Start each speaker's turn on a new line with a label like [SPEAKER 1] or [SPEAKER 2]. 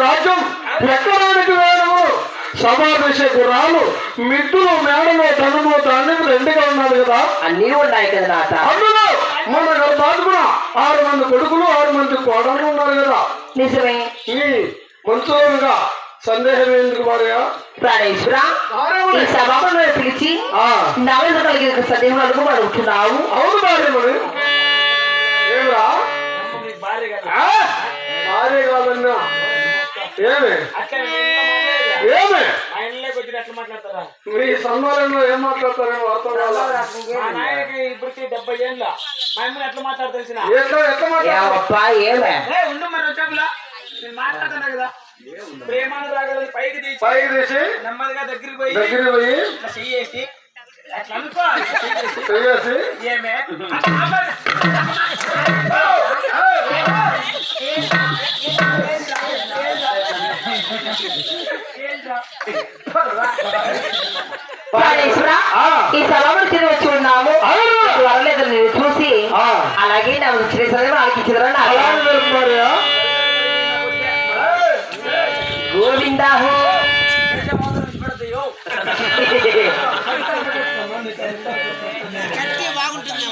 [SPEAKER 1] రాజ్యం ఎక్కడానికి వేయడము సమావేశకు రాలు మిట్టులు మేడలు ధనము ధాన్యం రెండుగా ఉన్నది కదా.
[SPEAKER 2] అన్నీ ఉన్నాయి కదా నాట
[SPEAKER 1] అందులో మన గర్భాత్మన ఆరు మంది కొడుకులు ఆరు మంది కోడలు ఉన్నారు కదా.
[SPEAKER 2] నిజమే.
[SPEAKER 1] ఈ మంచులుగా సందేహం ఎందుకు భార్య
[SPEAKER 2] ప్రాణేశ్వర ఈ సభను పిలిచి నవల కలిగిన సందేహం అడుగు అడుగుతున్నావు
[SPEAKER 1] అవును భార్య ఏమి? ఏమి?
[SPEAKER 3] మా
[SPEAKER 1] సన్మానంలో ఏం మాట్లాడతారేమో అర్థం
[SPEAKER 3] ఇప్పటికి డెబ్బై ఏళ్ళ. మా అమ్మని ఎట్లా మాట్లాడతారు తెలిసిన?
[SPEAKER 1] ఎట్లా ఎట్లా
[SPEAKER 2] ఏమే?
[SPEAKER 3] ఏ ఉండు మరి వచ్చాకులా నేను మాట్లాడుతున్నా కదా? ప్రేమాను రాగలని పైకి తీసి
[SPEAKER 1] పైకి తీసి
[SPEAKER 3] నెమ్మదిగా దగ్గరికి పోయి
[SPEAKER 1] దగ్గర పోయి
[SPEAKER 3] అట్లా అనుకో.
[SPEAKER 1] చేసి
[SPEAKER 3] ఏమే.
[SPEAKER 2] ఈ సభను తిరిగి వచ్చి ఉన్నాము. వరలేదు నేను చూసి. అలాగే నా వచ్చిన
[SPEAKER 1] తెలుసు భార్య
[SPEAKER 2] గోవిందాహో
[SPEAKER 4] బాగుంటుంది.